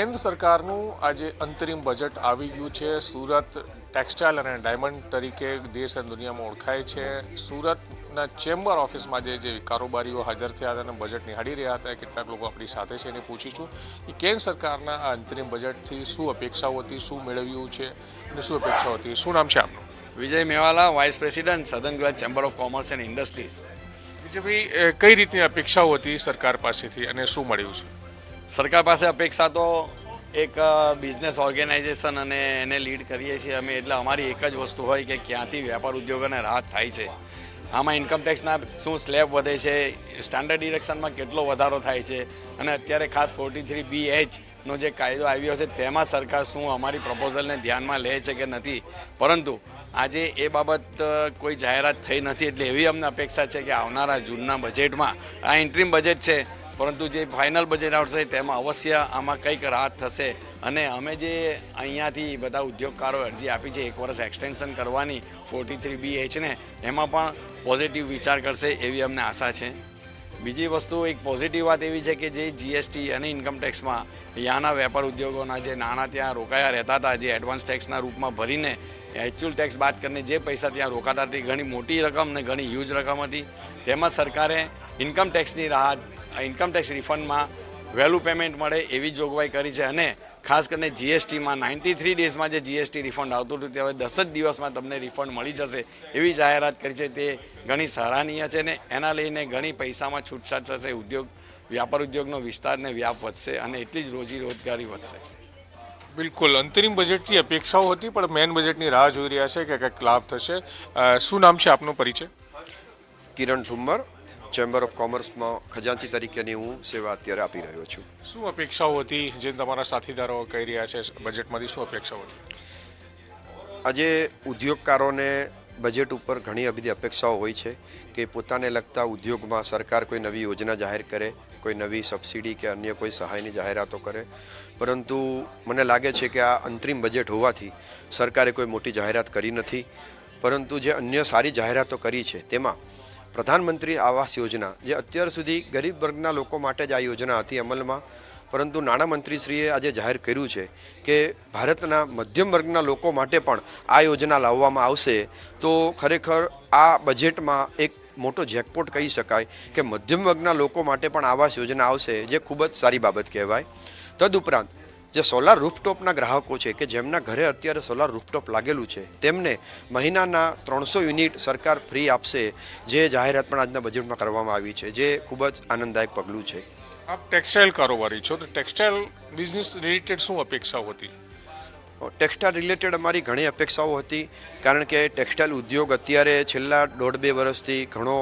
કેન્દ્ર સરકારનું આજે અંતરિમ બજેટ આવી ગયું છે. સુરત ટેક્સટાઇલ અને ડાયમંડ તરીકે દેશ અને દુનિયામાં ઓળખાય છે. સુરતના ચેમ્બર ઓફિસમાં જે જે કારોબારીઓ હાજર થયા હતા અને બજેટ નિહાળી રહ્યા હતા કેટલાક લોકો આપણી સાથે છે એને પૂછીશું કે કેન્દ્ર સરકારના આ અંતરિમ બજેટથી શું અપેક્ષાઓ હતી શું મેળવ્યું છે અને શું અપેક્ષાઓ હતી? શું નામ છે આપનું? વિજય મેવાલા વાઇસ પ્રેસિડેન્ટ સદન Gujarat chamber of commerce and industries Vijaybhai કઈ રીતની અપેક્ષાઓ હતી સરકાર પાસેથી અને શું મળ્યું છે? સરકાર પાસે અપેક્ષા તો એક બિઝનેસ ઓર્ગેનાઇઝેશન અને એને લીડ કરીએ છીએ અમે. એટલે અમારી એક જ વસ્તુ હોય કે ક્યાંથી વેપાર ઉદ્યોગોને રાહત થાય છે. આમાં ઇન્કમટેક્સના શું સ્લેબ વધે છે સ્ટાન્ડર્ડ ડિરેક્શનમાં કેટલો વધારો થાય છે, અને અત્યારે ખાસ ફોર્ટી થ્રી બી એચનો જે કાયદો આવ્યો છે, તેમાં સરકાર શું અમારી પ્રપોઝલને ધ્યાનમાં લે છે કે નથી? પરંતુ આજે એ બાબત કોઈ જાહેરાત થઈ નથી, એટલે એવી અમને અપેક્ષા છે કે આવનારા જૂનના બજેટમાં આ ઇન્ટ્રીમ બજેટ છે પરંતુ જે ફાઇનલ બજેટ આવશે તેમાં અવશ્ય આમાં કંઈક રાહત થશે. અને અમે જે અહીંયાથી બધા ઉદ્યોગકારો અરજી આપી છે, એક વર્ષ એક્સટેન્શન કરવાની ફોર્ટી થ્રી બી એચને એમાં પણ પોઝિટિવ વિચાર કરશે એવી અમને આશા છે. બીજી વસ્તુ, એક પોઝિટિવ વાત એવી છે કે જે જીએસટી અને ઇન્કમ ટેક્સમાં યાના વેપાર ઉદ્યોગોના જે નાણાં ત્યાં રોકાયા રહેતા હતા, જે એડવાન્સ ટેક્સના રૂપમાં ભરીને એકચ્યુઅલ ટેક્સ બાદ કરીને જે પૈસા ત્યાં રોકાતા હતી ઘણી મોટી રકમ ને ઘણી હ્યુજ રકમ હતી, તેમાં સરકારે ઇન્કમ ટેક્સની રાહત ઇન્કમ ટેક્સ રિફંડમાં વહેલું પેમેન્ટ મળે એવી જોગવાઈ કરી છે અને ખાસ કરીને જીએસટીમાં નાઇન્ટી થ્રી ડેઝમાં જે જીએસટી રિફંડ આવતું હતું, તે હવે દસ જ દિવસમાં તમને રિફંડ મળી જશે એવી જાહેરાત કરી છે. તે ઘણી સરાહનીય છે ને એના લઈને ઘણી પૈસામાં છૂટછાટ થશે, ઉદ્યોગ, વ્યાપાર ઉદ્યોગનો વિસ્તારને વ્યાપ વધશે અને એટલી જ રોજી રોજગારી વધશે. બિલકુલ. અંતરિમ બજેટની અપેક્ષાઓ હતી પણ મેન બજેટની રાહ જોઈ રહ્યા છે કે કંઈક લાભ થશે. શું નામ છે આપનો પરિચય? કિરણ ઠુમ્મર ચેમ્બર ઓફ કોમર્સમાં ખજાનચી તરીકેની હું સેવા અત્યારે આપી રહ્યો છું. શું અપેક્ષાઓ હતી જે તમારા સાથીદારો કહી રહ્યા છે બજેટમાંથી શું અપેક્ષાઓ હતી? આજે ઉદ્યોગકારોને બજેટ ઉપર ઘણી બધી અપેક્ષાઓ હોય છે કે પોતાને લગતા ઉદ્યોગમાં સરકાર કોઈ નવી યોજના જાહેર કરે કોઈ નવી સબસિડી કે અન્ય કોઈ સહાયની જાહેરાતો કરે. પરંતુ મને લાગે છે કે આ અંતરિમ બજેટ હોવાથી સરકારે કોઈ મોટી જાહેરાત કરી નથી. પરંતુ જે અન્ય સારી જાહેરાતો કરી છે તેમાં પ્રધાનમંત્રી આવાસ યોજના, જે અત્યાર સુધી ગરીબ વર્ગના લોકો માટે જ આ યોજના હતી અમલમાં, પરંતુ નાણામંત્રીશ્રીએ આજે જાહેર કર્યું છે કે ભારતના મધ્યમ વર્ગના લોકો માટે પણ આ યોજના લાવવામાં આવશે. તો ખરેખર આ બજેટમાં એક મોટો જેકપોટ કહી શકાય કે મધ્યમ વર્ગના લોકો માટે પણ આવાસ યોજના આવશે, જે ખૂબ જ સારી બાબત કહેવાય. તદુપરાંત, જે સોલાર રૂફટોપના ગ્રાહકો છે કે જેમના ઘરે અત્યારે સોલાર રૂફટોપ લાગેલું છે, તેમને મહિનાના ત્રણસો યુનિટ સરકાર ફ્રી આપશે, જે જાહેરાત પણ આજના બજેટમાં કરવામાં આવી છે, જે ખૂબ જ આનંદદાયક પગલું છે. આપ ટેક્સટાઇલ કારોબારી છો, તો ટેક્સટાઇલ બિઝનેસ રિલેટેડ શું અપેક્ષાઓ હતી? ટેક્સટાઇલ રિલેટેડ અમારી ઘણી અપેક્ષાઓ હતી, કારણ કે ટેક્સટાઇલ ઉદ્યોગ અત્યારે છેલ્લા દોઢ બે વર્ષથી ઘણો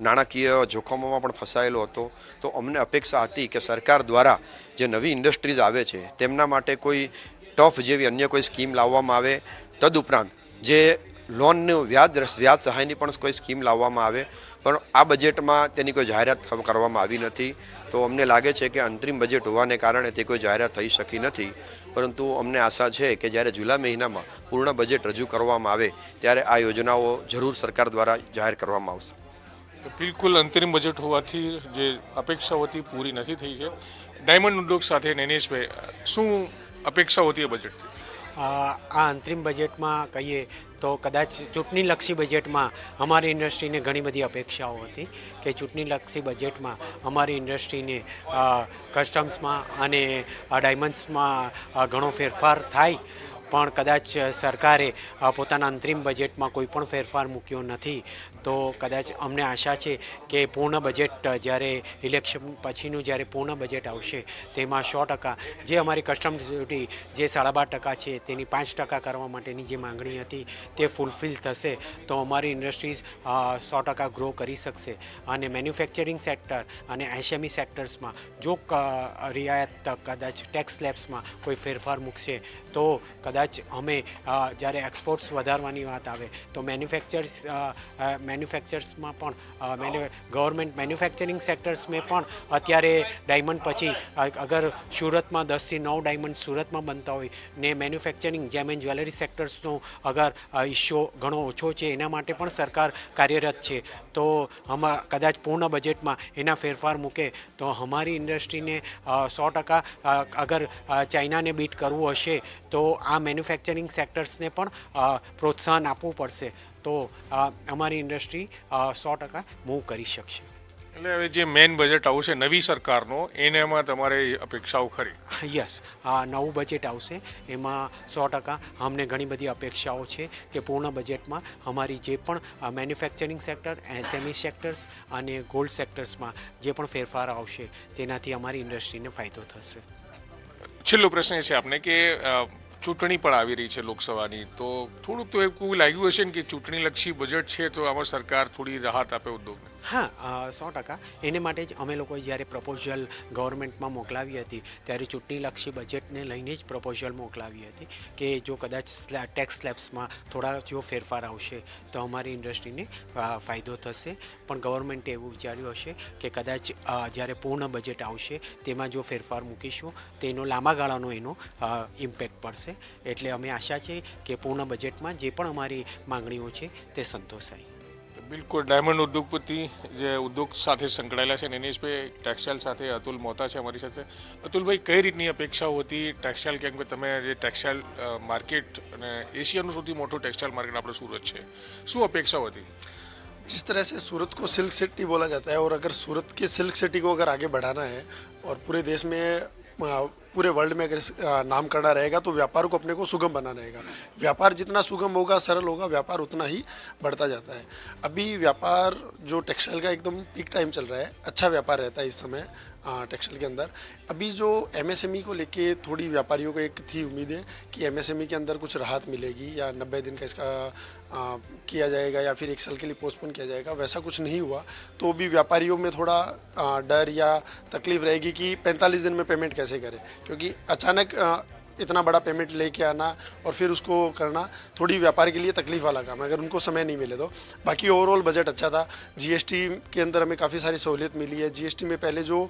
નાણાકીય જોખમોમાં પણ ફસાયેલો હતો. તો અમને અપેક્ષા હતી કે સરકાર દ્વારા જે નવી ઇન્ડસ્ટ્રીઝ આવે છે, તેમના માટે કોઈ ટફ જેવી અન્ય કોઈ સ્કીમ લાવવામાં આવે. તદુપરાંત જે લોનનું વ્યાજ વ્યાજ સહાયની પણ કોઈ સ્કીમ લાવવામાં આવે. પણ આ બજેટમાં તેની કોઈ જાહેરાત કરવામાં આવી નથી. તો અમને લાગે છે કે અંતરિમ બજેટ હોવાને કારણે તે કોઈ જાહેરાત થઈ શકી નથી. પરંતુ અમને આશા છે કે જ્યારે જુલાઈ મહિનામાં પૂર્ણ બજેટ રજૂ કરવામાં આવે, ત્યારે આ યોજનાઓ જરૂર સરકાર દ્વારા જાહેર કરવામાં આવશે. બિલકુલ અંતરિમ બજેટ હોવાથી જે અપેક્ષાઓ પૂરી નથી થઈ છે. ડાયમંડ ઉદ્યોગ સાથે નેનેશભાઈ, શું અપેક્ષાઓ હતી બજેટથી? આ અંતરિમ બજેટમાં કહીએ તો કદાચ ચૂંટણીલક્ષી બજેટમાં અમારી ઇન્ડસ્ટ્રીને ઘણી બધી અપેક્ષાઓ હતી કે ચૂંટણીલક્ષી બજેટમાં અમારી ઇન્ડસ્ટ્રીને કસ્ટમ્સમાં અને ડાયમંડ્સમાં ઘણો ફેરફાર થાય. પણ કદાચ સરકારે પોતાના અંતરિમ બજેટમાં કોઈ પણ ફેરફાર મૂક્યો નથી. તો કદાચ અમને આશા છે કે પૂર્ણ બજેટ જ્યારે ઇલેક્શન પછીનું જ્યારે પૂર્ણ બજેટ આવશે, તેમાં સો ટકા જે અમારી કસ્ટમ ડ્યુટી જે સાડા બાર ટકા છે, તેની પાંચ ટકા કરવા માટેની જે માંગણી હતી, તે ફૂલફિલ થશે. તો અમારી ઇન્ડસ્ટ્રીઝ સો ટકા ગ્રો કરી શકશે. અને મેન્યુફેક્ચરિંગ સેક્ટર અને એસએમઈ સેક્ટર્સમાં જો રિયાયત, કદાચ ટેક્સ સ્લેબ્સમાં કોઈ ફેરફાર મૂકશે, તો કદાચ કદાચ અમે જ્યારે એક્સપોર્ટ્સ વધારવાની વાત આવે, તો મેન્યુફેક્ચર્સ મેન્યુફેક્ચર્સમાં પણ ગવર્મેન્ટ મેન્યુફેક્ચરિંગ સેક્ટર્સમાં પણ અત્યારે ડાયમંડ પછી અગર સુરતમાં દસથી નવ ડાયમંડ સુરતમાં બનતા હોય, ને મેન્યુફેક્ચરિંગ જેમ એન્ડ જ્વેલરી સેક્ટર્સનો અગર ઇસ્યુ ઘણો ઓછો છે, એના માટે પણ સરકાર કાર્યરત છે. તો હમા, કદાચ પૂર્ણ બજેટમાં એના ફેરફાર મૂકે, તો અમારી ઇન્ડસ્ટ્રીને સો ટકા અગર ચાઇનાને બીટ કરવું હશે, તો આ મેન્યુફેક્ચરિંગ સેક્ટર્સને પણ પ્રોત્સાહન આપવું પડશે. તો અમારી ઇન્ડસ્ટ્રી સો ટકા મૂવ કરી શકશે. એટલે હવે જે મેઇન બજેટ આવશે નવી સરકારનો એનામાં તમારે અપેક્ષાઓ ખરી? યસ આ નવું બજેટ આવશે. એમાં સો ટકા અમને ઘણી બધી અપેક્ષાઓ છે કે પૂર્ણ બજેટમાં અમારી જે પણ મેન્યુફેક્ચરિંગ સેક્ટર એસએમઈ સેક્ટર્સ અને ગોલ્ડ સેક્ટર્સમાં જે પણ ફેરફાર આવશે તેનાથી અમારી ઇન્ડસ્ટ્રીને ફાયદો થશે. છેલ્લો પ્રશ્ન એ છે આપને કે ચૂંટણી પણ આવી રહી છે લોકસભાની. તો થોડુંક તો એવું લાગ્યું હશે ને કે ચૂંટણીલક્ષી બજેટ છે, તો આમાં સરકાર થોડી રાહત આપે ઉદ્યોગને. હા સો ટકા. એને માટે જ અમે લોકોએ જ્યારે પ્રપોઝલ ગવર્મેન્ટમાં મોકલાવી હતી, ત્યારે ચૂંટણીલક્ષી બજેટને લઈને જ પ્રપોઝલ મોકલાવી હતી કે જો કદાચ ટેક્સ સ્લેબ્સમાં થોડા જો ફેરફાર આવશે, તો અમારી ઇન્ડસ્ટ્રીને ફાયદો થશે. પણ ગવર્મેન્ટે એવું વિચાર્યું હશે કે કદાચ જ્યારે પૂર્ણ બજેટ આવશે, તેમાં જો ફેરફાર મૂકીશું, તો એનો લાંબા ગાળાનો એનો ઇમ્પેક્ટ પડશે. એટલે અમે આશા છે કે પૂર્ણ બજેટમાં જે પણ અમારી માંગણીઓ છે, તે સંતોષાય. બિલકુલ ડાયમંડ ઉદ્યોગપતિ જે ઉદ્યોગ સાથે સંકળાયેલા છે નિનેશભાઈ ટેક્સટાઇલ સાથે અતુલ મોતા છે અમારી સાથે અતુલભાઈ કઈ રીતની અપેક્ષાઓ હતી ટેક્સટાઇલ કેમ કે તમે જે ટેક્સટાઇલ માર્કેટ અને એશિયાનું સૌથી મોટું ટેક્સટાઇલ માર્કેટ આપણું સુરત છે શું અપેક્ષાઓ હતી जिस तरह से सूरत को सिल्क सिटी बोला जाता है और अगर सूरत की सिल्क सिटी को अगर आगे बढ़ाना है और पूरे देश में अ, पूरे वर्ल्ड में अगर नाम करना रहेगा तो व्यापार को अपने को सुगम बना रहेगा। व्यापार जितना सुगम होगा, सरल होगा, व्यापार उतना ही बढ़ता जाता है। अभी व्यापार, जो टेक्सटाइल का एकदम पीक टाइम चल रहा है अच्छा व्यापार रहता है इस समय। टेक्सटाइल के अंदर। अभी जो एमएसएमई को लेके थोड़ी व्यापारियों को एक थी उम्मीद है कि एमएसएमई के अंदर कुछ राहत मिलेगी या नब्बे दिन का इसका आ, किया जाएगा या फिर एक साल के लिए पोस्टपोन किया जाएगा वैसा कुछ नहीं हुआ। तो भी व्यापारियों में थोड़ा आ, डर या तकलीफ़ रहेगी कि 45 दिन में पेमेंट कैसे करें? क्योंकि अचानक इतना बड़ा पेमेंट लेके आना और फिर उसको करना थोड़ी व्यापार के लिए तकलीफ़ वाला काम है, अगर उनको समय नहीं मिले तो। बाकी ओवरऑल बजट अच्छा था। जीएसटी के अंदर हमें काफ़ी सारी सहूलियत मिली है। जीएसटी में पहले जो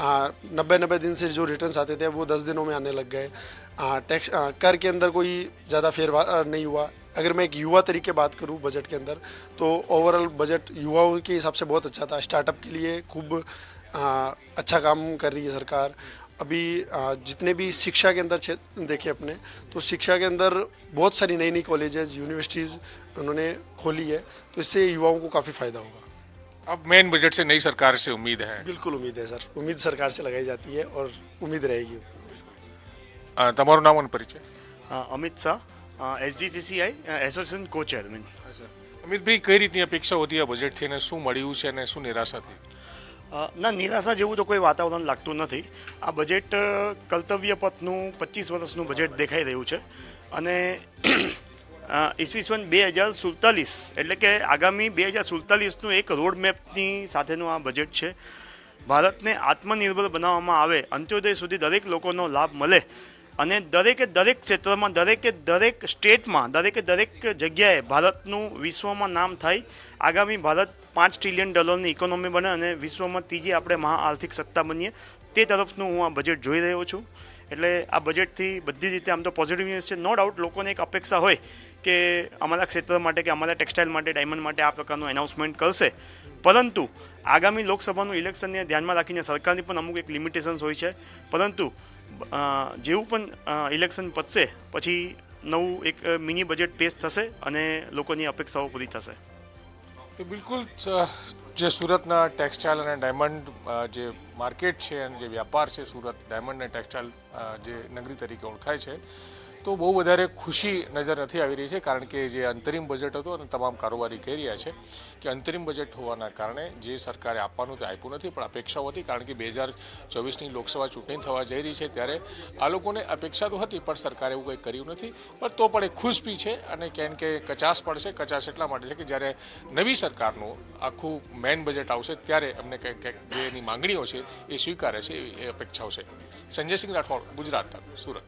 नब्बे नब्बे दिन से जो रिटर्न्स आते थे, वो दस दिनों में आने लग गए। टैक्स कर के अंदर कोई ज़्यादा फेरफार नहीं हुआ। अगर मैं एक युवा तरीके बात करूँ बजट के अंदर तो ओवरऑल बजट युवाओं के हिसाब से बहुत अच्छा था। स्टार्टअप के लिए खूब अच्छा काम कर रही है सरकार। अभी आ, जितने भी शिक्षा के अंदर क्षेत्र देखें अपने तो शिक्षा के अंदर बहुत सारी नई नई कॉलेजेस यूनिवर्सिटीज़ उन्होंने खोली है तो इससे युवाओं को काफ़ी फ़ायदा होगा अब मेन बजट से नई सरकार से उम्मीद है बिल्कुल उम्मीद है सर उम्मीद सरकार से लगाई जाती है और उम्मीद रहेगी અ, તમારું નામ અને પરિચય અ, Amit Shah SGCCI association co chairman Amitbhai કઈ રીતની અપેક્ષાઓ હતી આ બજેટથી અને શું મળ્યું છે અને શું નિરાશા થઈ ના, નિરાશા જેવું તો કોઈ વાતાવરણ લાગતું નથી. આ બજેટ કર્તવ્ય પથનું પચીસ વર્ષનું બજેટ દેખાઈ રહ્યું છે. અને ઈસવીસન બે હજાર સુડતાલીસ, એટલે કે આગામી બે હજાર સુડતાલીસનું એક રોડ મેપની સાથેનું આ બજેટ છે. ભારતને આત્મનિર્ભર બનાવવામાં આવે, અંત્યોદય સુધી દરેક લોકોનો લાભ મળે. અને દરેકે દરેક ક્ષેત્રમાં, દરેકે દરેક સ્ટેટમાં, દરેકે દરેક જગ્યાએ ભારતનું વિશ્વમાં નામ થાય. આગામી ભારત પાંચ ટ્રિલિયન ડોલરની ઇકોનોમી બને અને વિશ્વમાં ત્રીજી આપણે મહા આર્થિક સત્તા બનીએ, તે તરફનું હું આ બજેટ જોઈ રહ્યો છું. એટલે આ બજેટથી બધી રીતે આમ તો પોઝિટિવ ન્યૂઝ છે. નો ડાઉટ લોકોને એક અપેક્ષા હોય કે અમારા ક્ષેત્ર માટે કે અમારા ટેક્સટાઇલ માટે ડાયમંડ માટે આ પ્રકારનું એનાઉન્સમેન્ટ કરશે. પરંતુ આગામી લોકસભાનું ઇલેક્શનને ધ્યાનમાં રાખીને સરકારની પણ અમુક એક લિમિટેશન્સ હોય છે. પરંતુ જેવું પણ ઇલેક્શન પતશે, પછી નવું એક મિની બજેટ પેશ થશે અને લોકોની અપેક્ષાઓ પૂરી થશે. તો બિલકુલ જે સુરતના ટેક્સટાઇલ અને ડાયમંડ જે માર્કેટ છે અને જે વ્યાપાર છે સુરત, ડાયમંડ અને ટેક્સટાઇલ જે નગરી તરીકે ઓળખાય છે તો બહુ વધારે ખુશી નજર નથી આવી રહી છે, કારણ કે જે અંતરિમ બજેટ હતું અને તમામ કારોબારી કહી રહ્યા છે કે અંતરિમ બજેટ હોવાના કારણે જે સરકારે આપવાનું તે આપ્યું નથી, પણ અપેક્ષાઓ હતી, કારણ કે બે હજાર ચોવીસની લોકસભા ચૂંટણી થવા જઈ રહી છે ત્યારે આ લોકોને અપેક્ષા તો હતી, પણ સરકારે એવું કંઈ કર્યું નથી. પણ તો પણ એ ખુશ બી છે અને કેમ કે કચાસ પડશે કચાસ એટલા માટે છે કે જ્યારે નવી સરકારનું આખું મેન બજેટ આવશે ત્યારે અમને કંઈક કંઈક જે એની માંગણીઓ છે એ સ્વીકારે છે એવી અપેક્ષાઓ છે. સંજયસિંહ રાઠોડ, ગુજરાત સુરત.